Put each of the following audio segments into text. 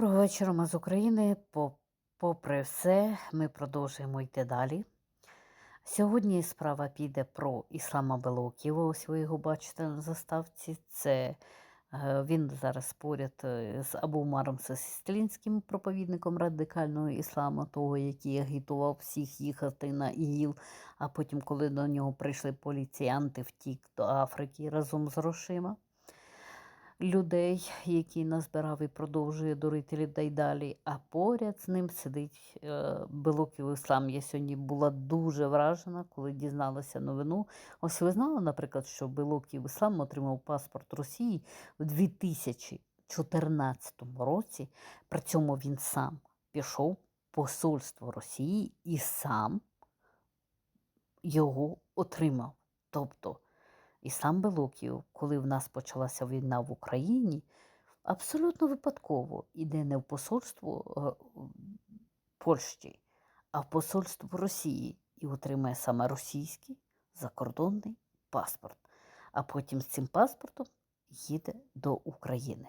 Доброго вечора, з України. Попри все, ми продовжуємо йти далі. Сьогодні справа піде про Іслама Белоківа. Ось ви його бачите на заставці. Це е, він зараз поряд е, з Абу Умаром Сестрінським, проповідником радикального ісламу, того, який агітував всіх їхати на ІГІЛ, а потім, коли до нього прийшли поліціянти, втік до Африки разом з грошима людей, які назбирав і продовжує дурити людей далі. А поряд з ним сидить е, Белоків Іслам. Я сьогодні була дуже вражена, коли дізналася новину. Ось ви знали, наприклад, що Белоків Іслам отримав паспорт Росії у 2014 році. При цьому він сам пішов в посольство Росії і сам його отримав. Тобто і сам Белоків, коли в нас почалася війна в Україні, абсолютно випадково іде не в посольство е, Польщі, а в посольство Росії і отримає саме російський закордонний паспорт. А потім з цим паспортом їде до України.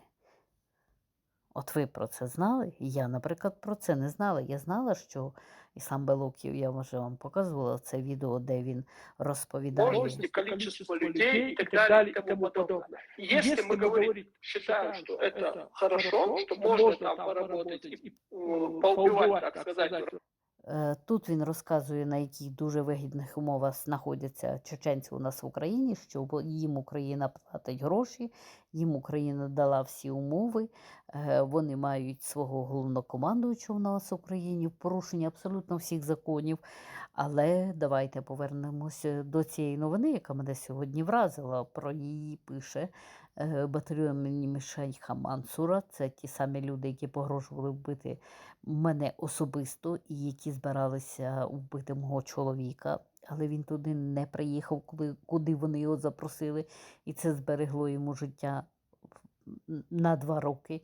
От ви про це знали? Я, наприклад, про це не знала. Я знала, що Іслам Белоків, я вже вам показувала це відео, де він розповідає. Возможности, количество людей і так далі, і тому подобне. Якщо ми говоримо, вважаємо, що це хорошо, що можна там поработати і поубивати, так сказать, Е, Тут він розказує, на яких дуже вигідних умовах знаходяться чеченці у нас в Україні, що їм Україна платить гроші, їм Україна дала всі умови, е, вони мають свого головнокомандуючого у нас в Україні в порушенні абсолютно всіх законів. Але давайте повернемося до цієї новини, яка мене сьогодні вразила. Про її пише е, батальйон імені Шейха Мансура. Це ті самі люди, які погрожували вбити мене особисто і які збиралися вбити мого чоловіка. Але він туди не приїхав, коли, куди вони його запросили, і це зберегло йому життя на два роки.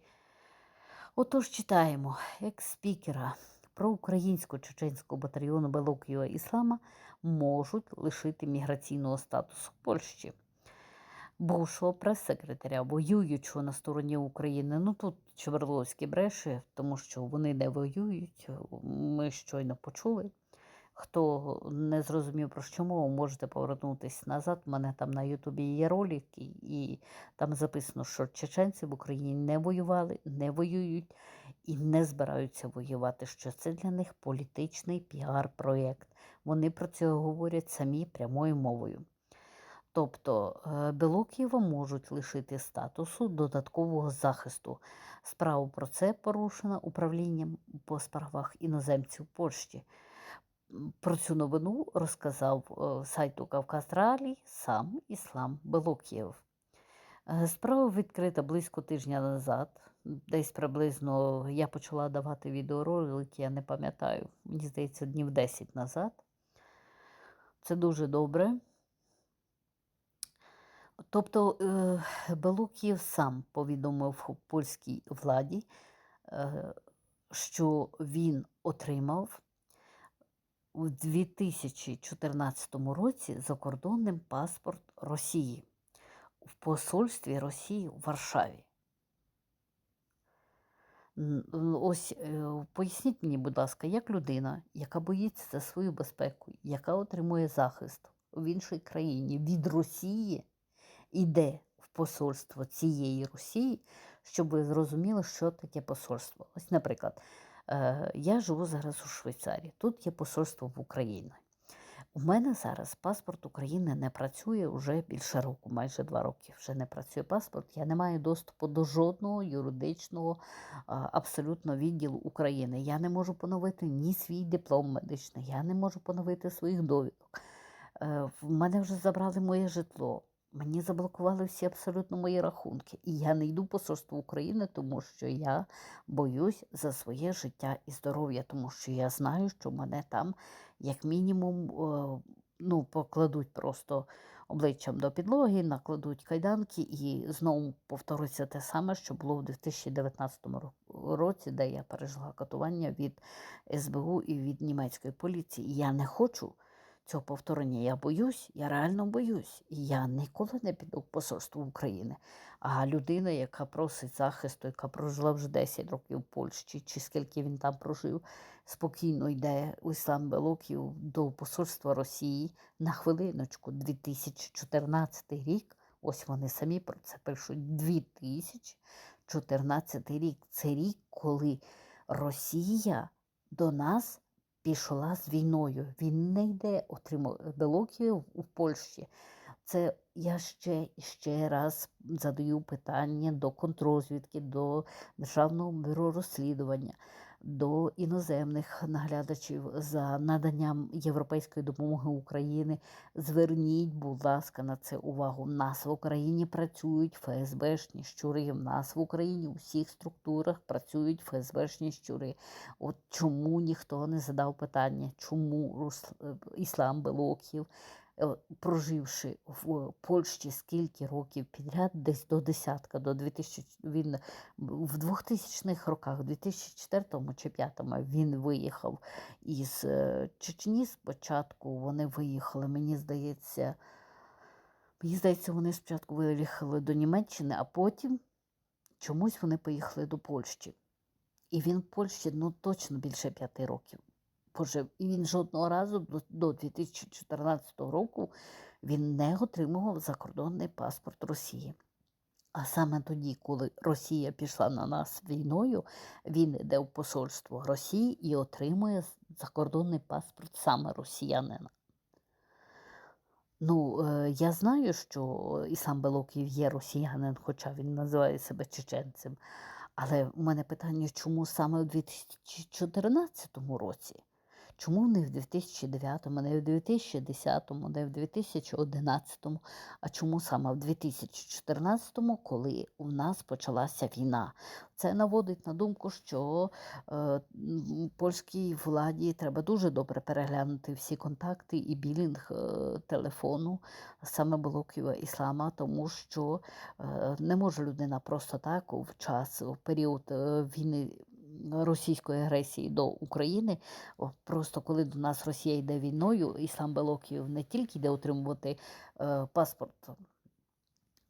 Отож читаємо екс-спікера про українсько-чеченського батальйону Белоківа Іслама можуть лишити міграційного статусу Польщі. Бувшого прес-секретаря, воюючого на стороні України. Ну тут Чверловський бреше, тому що вони не воюють. Ми щойно почули. Хто не зрозумів про що мова, можете повернутися назад. У мене там на Ютубі є ролики, і там записано, що чеченці в Україні не воювали, не воюють і не збираються воювати. Що це для них політичний піар-проєкт. Вони про це говорять самі прямою мовою. Тобто е, Білокієва можуть лишити статусу додаткового захисту. Справу про це порушена управлінням по справах іноземців Польщі. Про цю новину розказав е, сайту Кавказ Реалій сам Іслам Белокієв. Е, Справа відкрита близько тижня назад. Десь приблизно я почала давати відеоролики, я не пам'ятаю, мені здається, днів 10 назад. Це дуже добре. Тобто е, Белуків сам повідомив польській владі, е, що він отримав у 2014 році закордонним паспорт Росії в посольстві Росії у Варшаві. Ось е, поясніть мені, будь ласка, як людина, яка боїться за свою безпеку, яка отримує захист в іншій країні від Росії, іде в посольство цієї Росії, щоб ви зрозуміли, що таке посольство. Ось, наприклад, е, я живу зараз у Швейцарії, тут є посольство в Україні. У мене зараз паспорт України не працює вже більше року, майже два роки. Вже не працює паспорт. Я не маю доступу до жодного юридичного абсолютно відділу України. Я не можу поновити ні свій диплом медичний, я не можу поновити своїх довідок. Е, В мене вже забрали моє житло. Мені заблокували всі абсолютно мої рахунки. І я не йду в посольство України, тому що я боюсь за своє життя і здоров'я, тому що я знаю, що мене там, як мінімум, е, ну, покладуть просто обличчям до підлоги, накладуть кайданки і знову повториться те саме, що було в 2019 році, де я пережила катування від СБУ і від німецької поліції. Я не хочу цього повторення я боюсь, я реально боюсь. І я ніколи не піду в посольство України. А людина, яка просить захисту, яка прожила вже 10 років в Польщі, чи скільки він там прожив, спокійно йде у Іслам Белоків до посольства Росії на хвилиночку 2014 рік. Ось вони самі про це пишуть. 2014 рік. Це рік, коли Росія до нас пішла з війною. Він не йде отримав Белоків у Польщі. Це я ще ще раз задаю питання до контрозвідки, до Державного бюро розслідування, до іноземних наглядачів за наданням європейської допомоги Україні. Зверніть, будь ласка, на це увагу. В нас в Україні працюють ФСБшні щури. В нас в Україні у всіх структурах працюють ФСБшні щури. От чому ніхто не задав питання, чому е, Іслам Белоків, проживши в Польщі скільки років підряд, десь до десятка, до 2000, він в 2000-х роках, в 2004 чи 2005 він виїхав із е, Чечні спочатку. Вони виїхали, мені здається, мені здається, вони спочатку виїхали до Німеччини, а потім чомусь вони поїхали до Польщі. І він в Польщі ну, точно більше п'яти років пожив. І він жодного разу до, до 2014 року він не отримував закордонний паспорт Росії. А саме тоді, коли Росія пішла на нас війною, він йде в посольство Росії і отримує закордонний паспорт саме росіянина. Ну, е, я знаю, що Іслам Белоків є росіянин, хоча він називає себе чеченцем. Але у мене питання, чому саме у 2014 році? Чому не в 2009, не в 2010, не в 2011, а чому саме в 2014, коли у нас почалася війна? Це наводить на думку, що е, польській владі треба дуже добре переглянути всі контакти і білінг е, телефону саме Блокова Іслама, тому що е, не може людина просто так в час, в період е, війни російської агресії до України. Просто коли до нас Росія йде війною, Іслам Белоків не тільки йде отримувати е, паспорт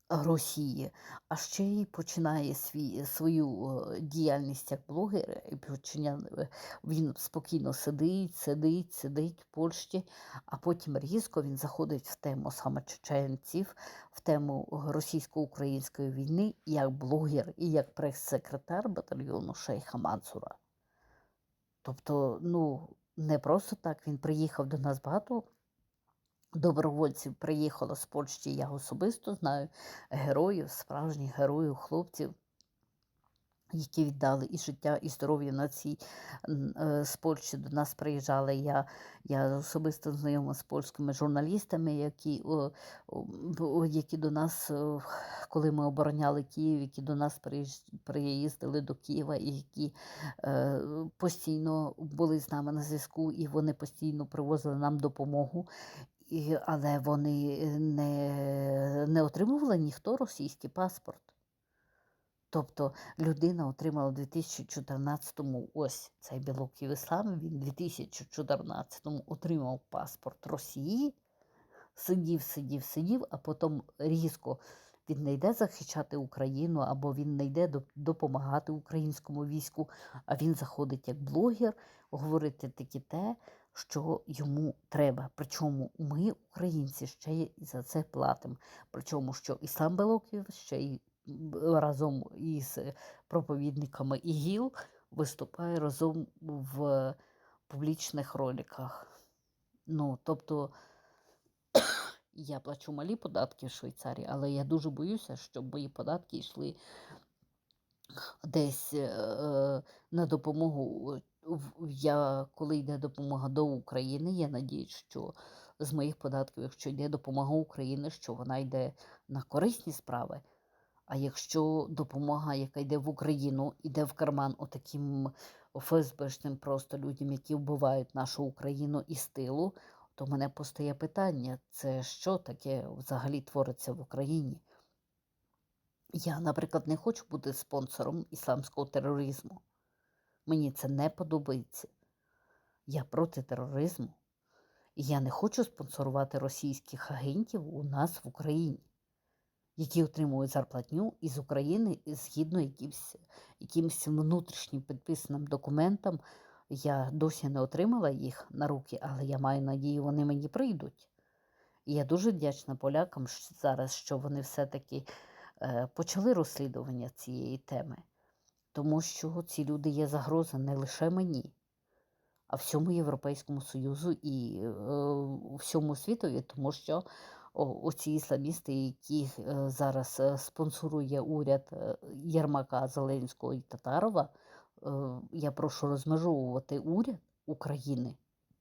Росії, а ще й починає свій, свою е, діяльність як блогер. і починя- Він спокійно сидить, сидить, сидить в Польщі, а потім різко він заходить в тему саме чеченців, в тему російсько-української війни як блогер і як прес-секретар батальйону Шейха Мансура. Тобто, ну, не просто так він приїхав до нас багато добровольців приїхало з Польщі. Я особисто знаю героїв, справжніх героїв, хлопців, які віддали і життя, і здоров'я на цій е, з Польщі до нас приїжджали. Я, я особисто знайома з польськими журналістами, які, які до нас, е, коли ми обороняли Київ, які до нас приїздили до Києва, і які е, постійно були з нами на зв'язку, і вони постійно привозили нам допомогу. І, але вони не, не отримували ніхто російський паспорт. Тобто людина отримала в 2014-му ось цей білоків іслам, він в 2014-му отримав паспорт Росії, сидів, сидів, сидів, а потім різко він не йде захищати Україну, або він не йде допомагати українському війську, а він заходить як блогер, говорити таки те, що йому треба. Причому ми, українці, ще й за це платимо. Причому, що Іслам Белоків ще й разом із проповідниками ІГІЛ виступає разом в публічних роликах. Ну, тобто, я плачу малі податки в Швейцарії, але я дуже боюся, щоб мої податки йшли десь е, на допомогу. Я, коли йде допомога до України, я надіюсь, що з моїх податків, якщо йде допомога України, що вона йде на корисні справи. А якщо допомога, яка йде в Україну, йде в карман отаким ФСБшним просто людям, які вбивають нашу Україну із тилу, то мене постає питання: це що таке взагалі твориться в Україні? Я, наприклад, не хочу бути спонсором ісламського тероризму. Мені це не подобається. Я проти тероризму. І я не хочу спонсорувати російських агентів у нас в Україні, які отримують зарплатню із України згідно якимсь, якимсь внутрішнім підписаним документам. Я досі не отримала їх на руки, але я маю надію, вони мені прийдуть. І я дуже вдячна полякам зараз, що вони все-таки е, почали розслідування цієї теми, тому що ці люди є загроза не лише мені, а всьому Європейському Союзу і е, всьому світові, тому що о, оці ісламісти, які е, зараз е, спонсорує уряд е, Єрмака, Зеленського і Татарова, е, я прошу розмежовувати уряд України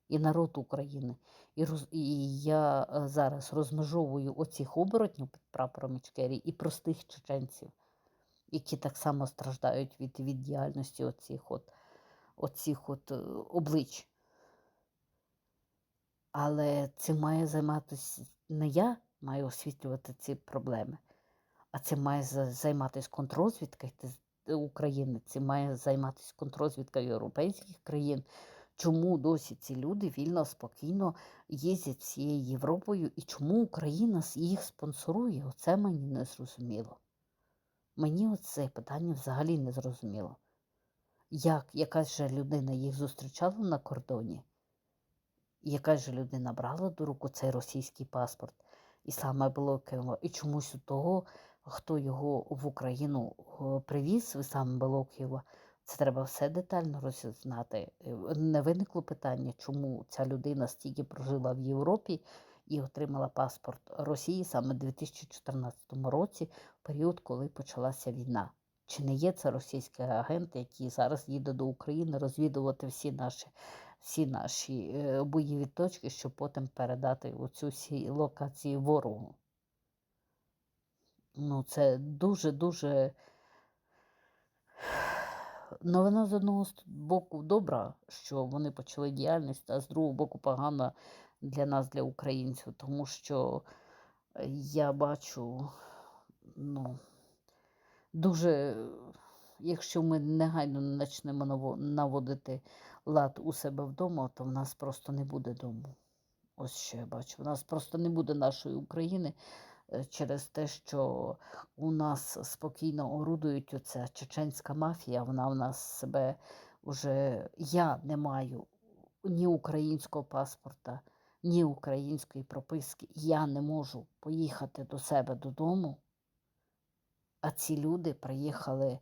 і народ України. І, роз, і я е, зараз розмежовую оцих оборотнів під прапором Ічкерії і простих чеченців, які так само страждають від, від діяльності оцих от, оцих от е, облич. Але цим має займатися не я маю освітлювати ці проблеми, а цим має займатися з України, цим має займатися контррозвідка європейських країн. Чому досі ці люди вільно, спокійно їздять всією Європою і чому Україна їх спонсорує? Оце мені не зрозуміло. Мені оце питання взагалі не зрозуміло. Як якась же людина їх зустрічала на кордоні? І якась же людина брала до рук цей російський паспорт і саме Белоківа, і чомусь у того, хто його в Україну о, привіз, саме Белоківа, це треба все детально розізнати. Е, Не виникло питання, чому ця людина стільки прожила в Європі і отримала паспорт Росії саме в 2014 році, в період, коли почалася війна. Чи не є це російський агент, який зараз їде до України розвідувати всі наші всі наші е, бойові точки, щоб потім передати оцю всі локації ворогу. Ну, це дуже-дуже новина з одного боку добра, що вони почали діяльність, а з другого боку погана для нас, для українців, тому що е, я бачу, ну, дуже, якщо ми негайно не почнемо наводити лад у себе вдома, то в нас просто не буде дому. Ось що я бачу. У нас просто не буде нашої України через те, що у нас спокійно орудують оця чеченська мафія. Вона в нас себе вже я не маю ні українського паспорта, ні української прописки. Я не можу поїхати до себе додому. А ці люди приїхали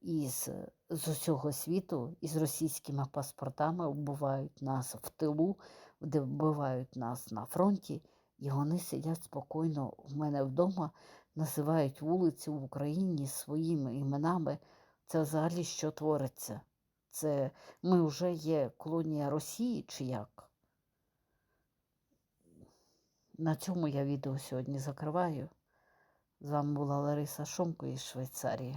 із з усього світу із російськими паспортами, вбивають нас в тилу, вбивають нас на фронті, і вони сидять спокійно в мене вдома, називають вулиці в Україні своїми іменами. Це взагалі що твориться? Це ми вже є колонія Росії чи як? На цьому я відео сьогодні закриваю. З вами була Лариса Шомко із Швейцарії.